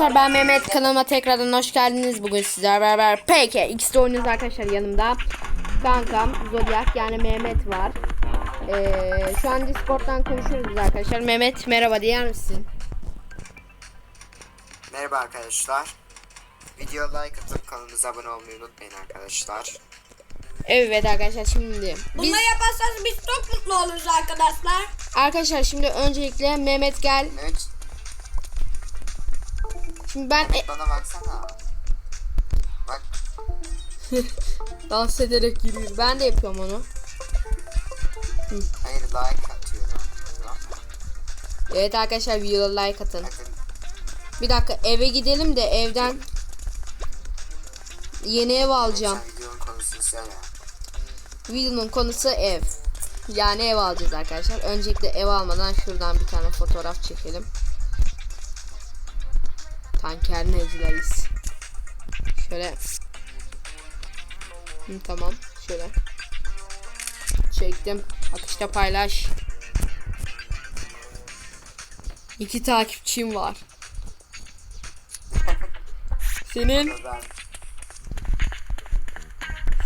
arkadaşlar ben Mehmet kanalıma tekrardan hoş geldiniz. Bugün sizlerle beraber PK X'de oynuyoruz arkadaşlar yanımda. Kankam Zodiac yani Mehmet var. Ee, şu an Discord'dan konuşuyoruz arkadaşlar. Mehmet merhaba diyer misin? Merhaba arkadaşlar. Video like atıp kanalımıza abone olmayı unutmayın arkadaşlar. Evet arkadaşlar şimdi biz Bunları yaparsanız biz çok mutlu oluruz arkadaşlar. arkadaşlar şimdi öncelikle Mehmet gel. Evet, Şimdi ben e- bana baksana. Bak, dans ederek yürüyor. Ben de yapıyorum onu. hayır like atıyorum. Evet arkadaşlar videoda like atın. Bir dakika eve gidelim de evden yeni ev alacağım. videonun söyle. Videonun konusu ev. Yani ev alacağız arkadaşlar. Öncelikle ev almadan şuradan bir tane fotoğraf çekelim. Tanker nezleriz. Şöyle. Hı, tamam. Şöyle. Çektim. Akışta paylaş. İki takipçim var. Senin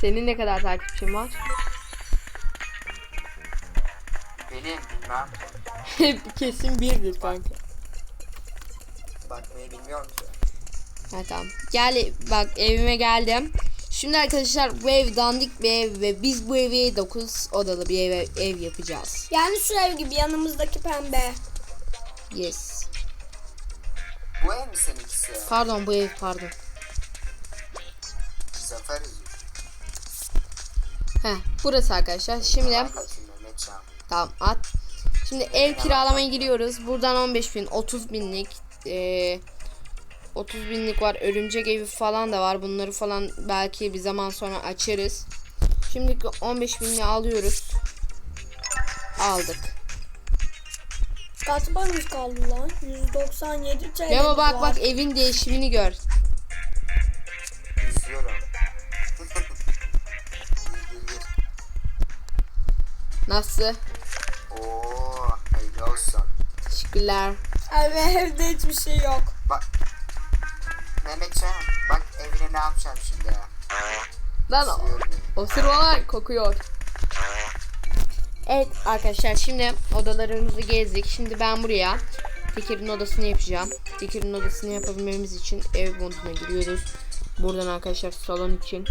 senin ne kadar takipçin var? benim bilmem. Kesin birdir kanka. Bakmayı bilmiyorum ki. Ha tamam. Gel bak evime geldim. Şimdi arkadaşlar bu ev dandik bir ev ve biz bu evi 9 odalı bir ev, ev yapacağız. Yani şu ev gibi yanımızdaki pembe. Yes. Bu ev mi seninkisi? Pardon bu ev pardon. Zafer. Heh burası arkadaşlar. Şimdi tamam at. Şimdi ev kiralamaya giriyoruz. Buradan 15 bin 30 binlik eee 30 binlik var. Örümcek evi falan da var. Bunları falan belki bir zaman sonra açarız. Şimdiki 15 binliği alıyoruz. Aldık. Kaç paramız kaldı lan? 197 TL. Memo bak var. bak evin değişimini gör. İzliyorum. Nasıl? Oo, hayırlı olsun. Teşekkürler. Abi evde hiçbir şey yok. Bak. Mehmetcan, bak evine ne yapacağım şimdi ya? Lan o, İzliyorum. o sırmalar kokuyor. Evet arkadaşlar şimdi odalarımızı gezdik. Şimdi ben buraya Tekir'in odasını yapacağım. Tekir'in odasını yapabilmemiz için ev moduna giriyoruz. Buradan arkadaşlar salon için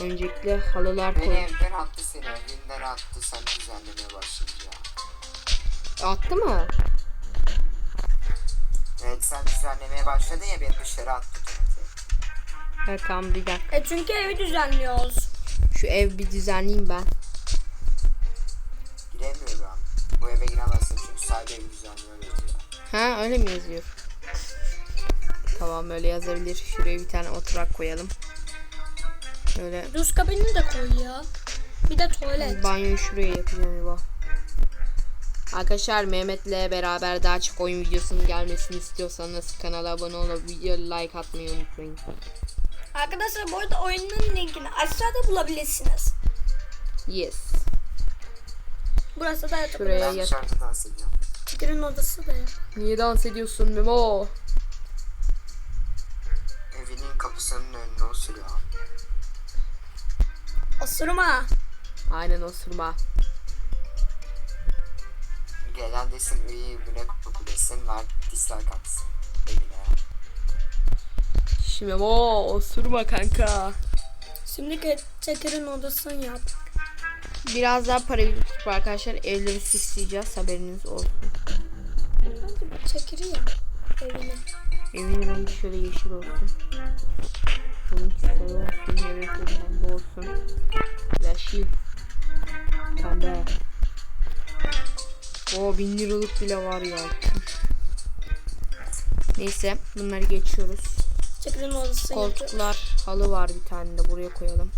öncelikle halılar Beni koy. evden attı seni, evinden attı sen düzenlemeye başlayınca. Attı mı? Evet sen düzenlemeye başladın ya beni dışarı attı. Evet tamam bir dakika. E çünkü evi düzenliyoruz. Şu ev bir düzenleyeyim ben. Giremiyorum. Bu eve giremezsin çünkü sahibi evi düzenliyor yazıyor. Ha öyle mi yazıyor? Tamam öyle yazabilir. Şuraya bir tane oturak koyalım. Böyle Duş kabini de koy ya. Bir de tuvalet. banyoyu şuraya yapacağım İbo. Arkadaşlar Mehmet'le beraber daha çok oyun videosunun gelmesini istiyorsanız kanala abone olup video like atmayı unutmayın. Arkadaşlar bu arada oyunun linkini aşağıda bulabilirsiniz. Yes. Burası da yatak Şuraya odası. ediyorum. Tigrin odası da ya. Niye dans ediyorsun Memo? Evinin kapısının önüne osuruyor. Osurma. Aynen osurma. Gelen desin üye bu ne koku desin ver dislike atsın evine. Şimdi Memo osurma kanka. Şimdi Tekir'in odasını yap. Biraz daha para biriktirip arkadaşlar evleri süsleyeceğiz haberiniz olsun. Bence bir Tekir'i yap. Evine. Evin rengi şöyle yeşil olsun. Bunun sarı olsun, evet pembe olsun. Yeşil. Pembe. O bin liralık bile var ya. Neyse bunları geçiyoruz. Koltuklar, halı var bir tane de buraya koyalım.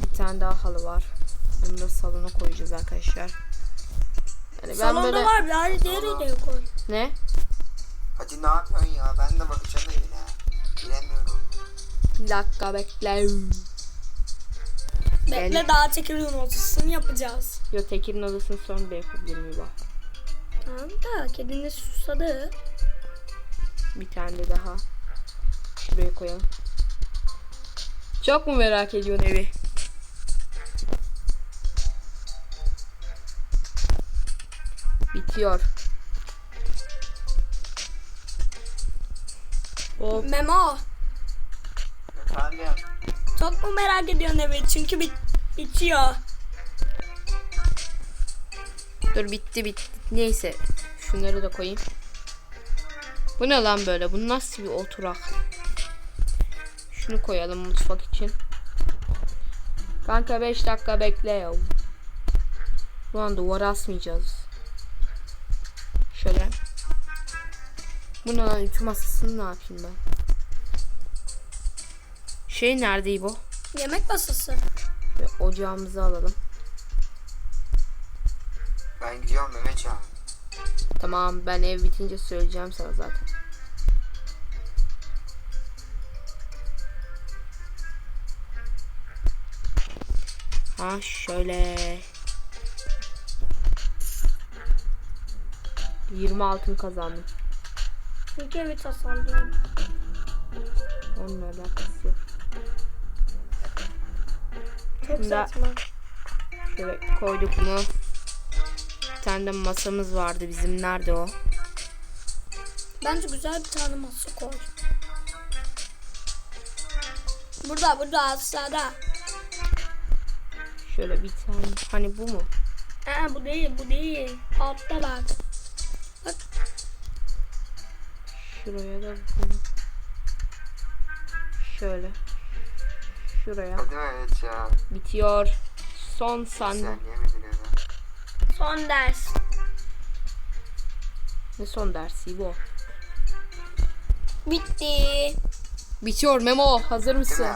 Bir tane daha halı var. Bunu da salona koyacağız arkadaşlar. Yani ben Salonda böyle var bir hadi diğeri de koy. ne? Hadi ne yapıyorsun ya ben de bakacağım evine. Giremiyorum. Bir dakika bekle. Bekle Gel. daha Tekir'in odasını yapacağız. Yo Tekin'in odasını sonra da yapabilirim bir bak. Tamam da kedinin susadı. Bir tane daha. Şuraya koyalım. Çok mu merak ediyorsun evi? Bitiyor. Hop. Memo. Efendim. Çok mu merak ediyorsun evi? Çünkü bit bitiyor. Dur bitti bitti. Neyse. Şunları da koyayım. Bu ne lan böyle? Bu nasıl bir oturak? Şunu koyalım mutfak için. Kanka 5 dakika bekle ya. Bu an duvara asmayacağız. Şöyle. Bu ne lan? Ütü masasını ne yapayım ben? Şey nerede bu? Yemek masası. Ve ocağımızı alalım. Ben gidiyorum Mehmetcan. Tamam ben ev bitince söyleyeceğim sana zaten. Ha şöyle. 20 altın kazandım. Çünkü evi tasarlıyorum. Onunla alakası yok. Çok Bunda- saçma. Şöyle koyduk mu? Bir tane de masamız vardı bizim. Nerede o? Bence güzel bir tane masa koy. Burada burada aşağıda. Şöyle bir tane. Hani bu mu? Aa, bu değil bu değil. Altta bak. Bak Şuraya da bunu. Şöyle. Şuraya. Hadi Mehmetcan. Bitiyor. Son saniye. Son ders. Ne son dersi bu? Bitti. Bitiyor Memo. Hazır mısın?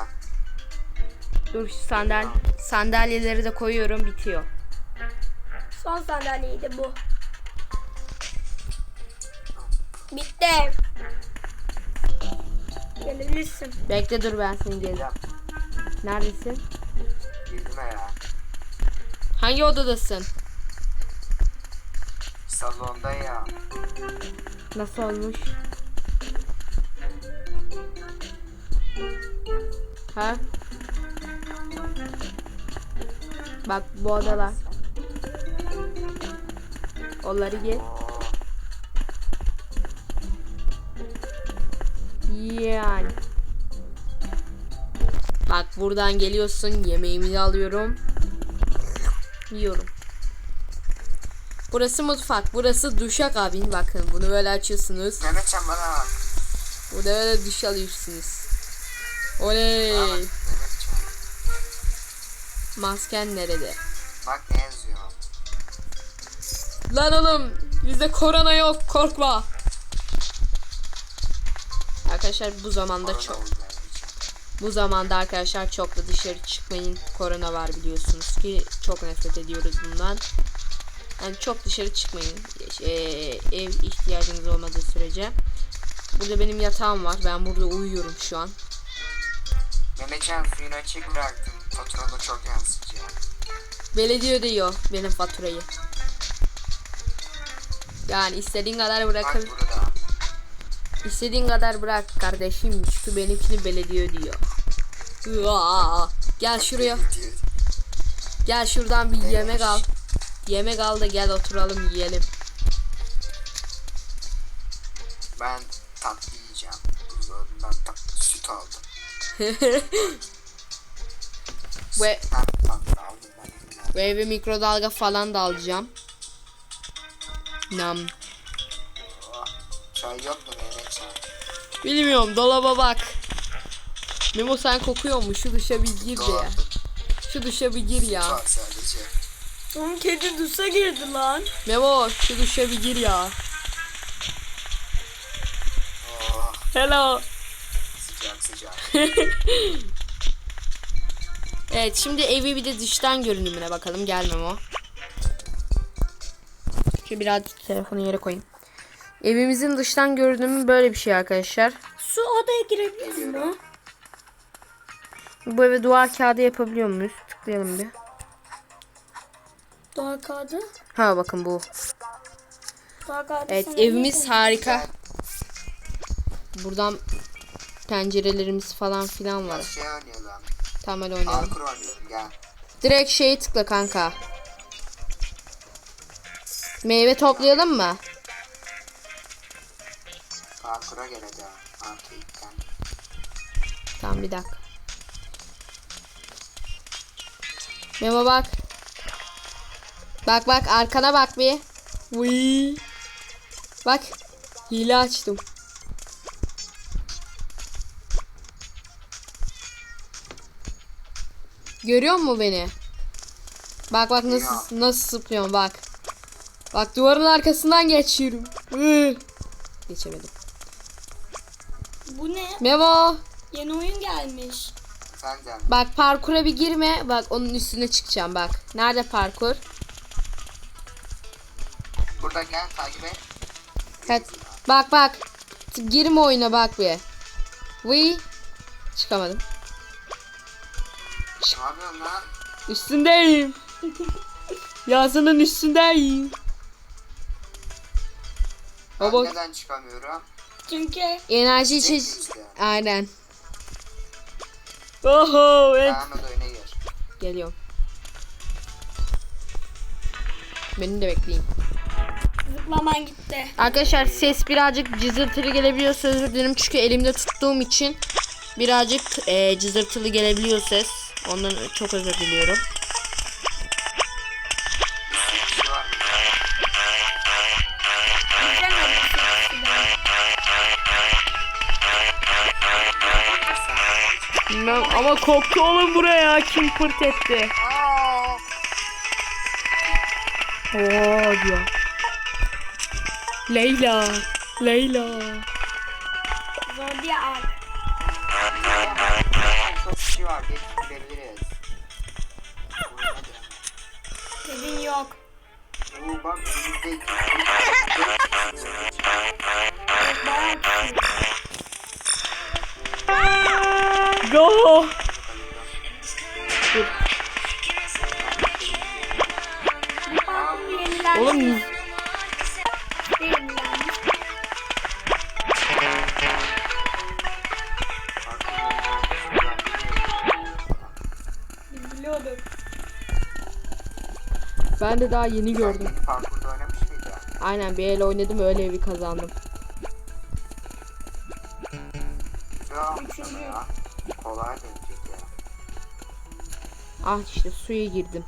Dur şu sandal sandalyeleri de koyuyorum. Bitiyor. Son sandalyeydi bu. Bitti. Gelebilirsin. Bekle dur ben seni geleceğim. Neredesin? girdim ya. Hangi odadasın? Salonda ya. Nasıl olmuş? Ha? Bak bu odalar. Onları. Oo, Yani. Bak buradan geliyorsun. Yemeğimi de alıyorum. Yiyorum. Burası mutfak. Burası duşakabin. Bakın bunu böyle açıyorsunuz. Mehmetcan bana bak. Burada böyle duş alıyorsunuz. Oley. Bana bak. Masken nerede? Bak ne yazıyor. Lan oğlum bizde korona yok korkma. Arkadaşlar bu zamanda Orada çok oldu bu zamanda arkadaşlar çok da dışarı çıkmayın. Korona var biliyorsunuz ki çok nefret ediyoruz bundan. Yani çok dışarı çıkmayın. Ee, ev ihtiyacınız olmadığı sürece. Burada benim yatağım var. Ben burada uyuyorum şu an. Mehmetcan suyunu açık bıraktım. Faturada çok yansıyacak. Belediye ödüyor benim faturayı. Yani istediğin kadar bırakın. İstediğin kadar bırak kardeşim. Şu benimkini belediye ödüyor. Aa, gel şuraya. Gel şuradan bir yemek al. Yemek al da gel oturalım yiyelim. Ben tatlı yiyeceğim. Buzdolabından tatlı süt aldım. Ve Ha, tatlı aldım ben. ve eve mikrodalga falan da alacağım. Nam. Oh, çay yok mu? Bilmiyorum dolaba bak. Memo sen kokuyor mu? Şu duşa bir gir ya. Dolapta Şu duşa bir gir ya. var sadece. Oğlum kedi duşa girdi lan. Memo şu duşa bir gir ya. Oh, Hello. sıcak sıcak. Evet şimdi evi bir de dıştan görünümüne bakalım. Gel Memo. Şu birazcık telefonu yere koyayım. Evimizin dıştan görünümü böyle bir şey arkadaşlar. Şu odaya girebiliriz mi? Bu eve duvar kağıdı yapabiliyor muyuz? Tıklayalım bir. Doğa kağıdı. Ha bakın bu. Doğa kağıdı. Evet evimiz harika. Buradan pencerelerimiz falan filan var. Şey oynayalım. Tamam hadi oynayalım. Parkur oynayalım gel. Direkt şeyi tıkla kanka. Meyve toplayalım mı? Parkura gel hadi. Arcade'den. Tamam bir dakika. Memo bak. Bak bak arkana bak bir. Vıy. Bak. Hile açtım. Görüyor musun beni? Bak bak nasıl nasıl zıplıyorum bak. Bak duvarın arkasından geçiyorum. Vıy. Geçemedim. Bu ne? Memo. Yeni oyun gelmiş. Sen gel. Bak parkura bir girme. Bak onun üstüne çıkacağım bak. Nerede parkur? Burada gel takip et. Kaç. Bak bak. Girme oyuna bak bir. Vıy. Çıkamadım. Ne yapıyorsun lan? Üstündeyim. Yazının üstündeyim. Ben Baba neden çıkamıyorum? Çünkü enerji işte. Aynen. Oho evet. Ahmet oyuna gir. Geliyorum. Beni de bekleyin. Zıplaman gitti. Arkadaşlar ses birazcık cızırtılı gelebiliyorsa özür dilerim çünkü elimde tuttuğum için birazcık e, cızırtılı gelebiliyor ses. Ondan çok özür diliyorum. Bilmem ama koktu oğlum buraya kim pırt etti. Oo diyor. Leyla. Leyla. Zodiac. Çok kişi var. Geç gidebiliriz. Oyuna gir. Dedin yok. Bak. Go. Ben de daha yeni gördüm. Gördüm. Parkurda oynamış mıydı? Aynen bir el oynadım öyle evi kazandım. Kolay dönecek ya. Ah işte suya girdim.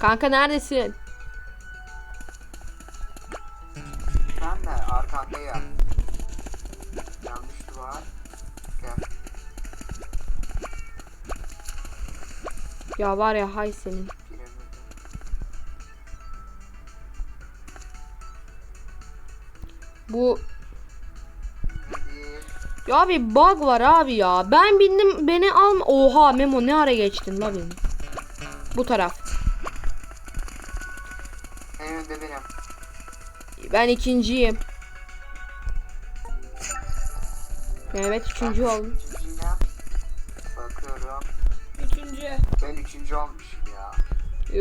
Kanka neredesin? Ya var ya hay senin. Bu ya bir bug var abi ya. Ben bindim beni alma. Oha Memo ne ara geçtin la beni. Bu taraf. Ben ikinciyim. Evet üçüncü oldum.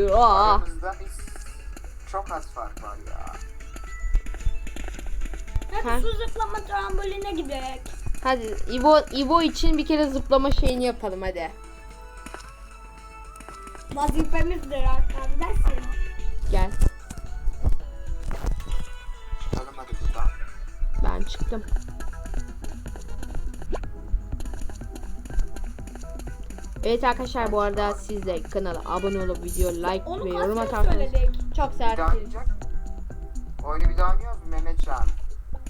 Aa. Aramızda biz çok az fark var ya. Ha. Hadi su zıplama tramboline gidelim. Hadi İbo, İbo için bir kere zıplama şeyini yapalım hadi. Vazifemizdir arkadaşlar. Gel. Çıkalım hadi buradan. Ben çıktım. Evet arkadaşlar bu arada siz de kanala abone olup video like Onu ve yorum atarsanız çok Bir daha sert. oynayacak. Oyunu bir daha oynuyoruz mu Mehmetcan?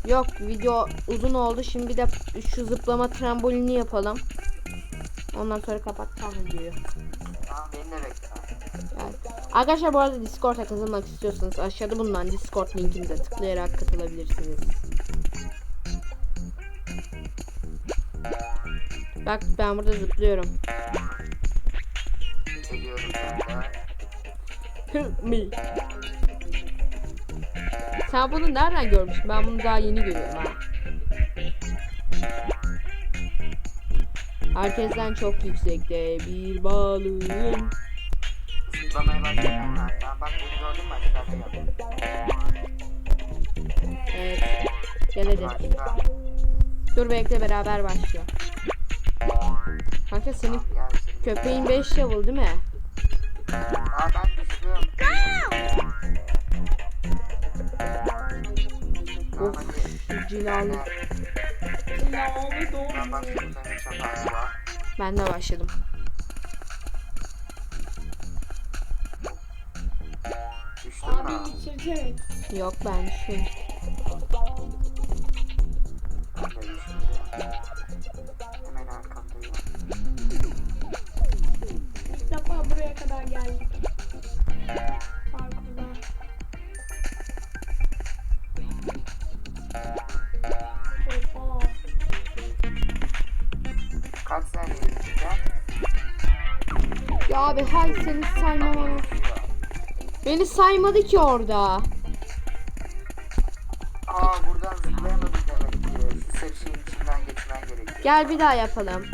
Yok video uzun oldu. Şimdi bir de şu zıplama trambolini yapalım. Ondan sonra kapatacağım videoyu. Tamam beni de bekle. Arkadaşlar bu arada Discord'a katılmak istiyorsanız aşağıda bulunan Discord linkimize tıklayarak katılabilirsiniz. Bak ben burada zıplıyorum. Me. Sen bunu nereden görmüşsün? Ben bunu daha yeni görüyorum ha. Herkesten çok yüksekte bir balığım. Zıplamaya başladım ben. Tamam bak beni gördün mü aşağıda yap. Gel hadi. Başla. Dur bekle beraber başlıyor. Kanka senin köpeğin 5 level değil mi? Cilalı. Ben doğru. Ben de başladım. Abi bitirecek. Yok ben şu. Abi hay seni saymama. Beni saymadı ki orada. Aa buradan zıplayamadım demek ki. Şeyin içinden geçmen gerekiyor. Gel bir daha yapalım.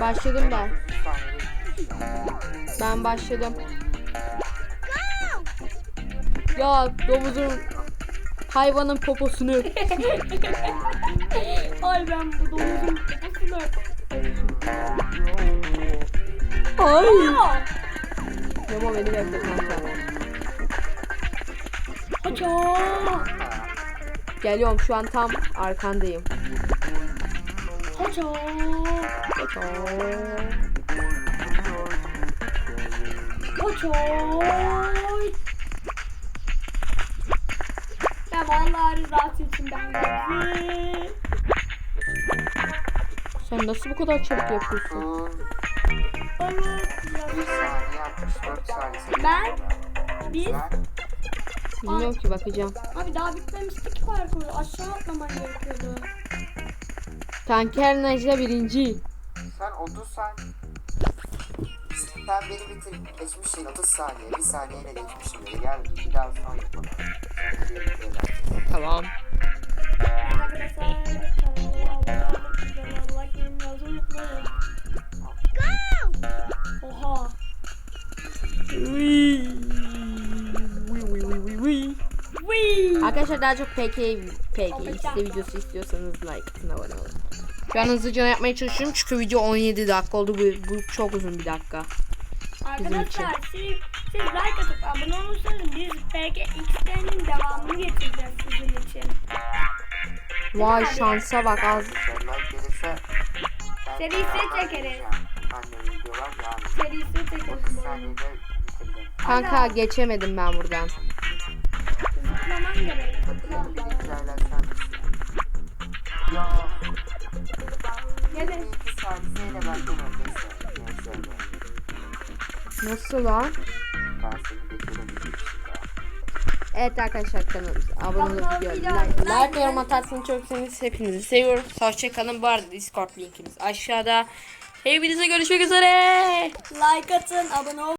Başladım ben. 30 saniyede gitmişim. Ben başladım. Ya domuzun hayvanın poposunu. Ay ben bu domuzun kafasını. Ay. Memo beni bekle kanka. Haça. Geliyorum şu an tam arkandayım. Haça. Haça. Ya vallahi rızası için ben. Sen nasıl bu kadar çabuk yapıyorsun? Ben- Ben Bilmiyorum ki bakacağım. abi daha bitmemişti ki parkuru. Aşağı atlaman gerekiyordu. Tanker Necla birinci. Sen 30 saniye. Sen beni bitir geçmişsin 30 saniye. 1 saniyeyle geçmişim beni. Gel bir daha son yapalım. Sonra bir bitirelim. Tamam. Daha çok PK, PK işte videosu istiyorsanız like atın abone olun. Şu an hızlıca yapmaya çalışıyorum çünkü video 17 dakika oldu. Bu, bu çok uzun bir dakika. Arkadaşlar siz, siz like atıp abone olursanız biz PGX'lerin devamını getireceğiz sizin için. Vay şansa bak az. Serisi çekeriz. Serisi 30 çekeriz. Kanka geçemedim ben buradan. Zıplaman gerek. Zıpla. Hikayeler sen misin? Ya. Gelin. 2 saniyeyle benden öndeyse. Neyse öyle. Nasıl lan? Ben seni. Evet arkadaşlar kanalımıza abone olup like- like, ve yorum atarsanız çok seviniriz. Hepinizi seviyoruz. Hoşçakalın. Bu arada Discord linkimiz aşağıda. Hepinize görüşmek üzere. Like atın, abone olun.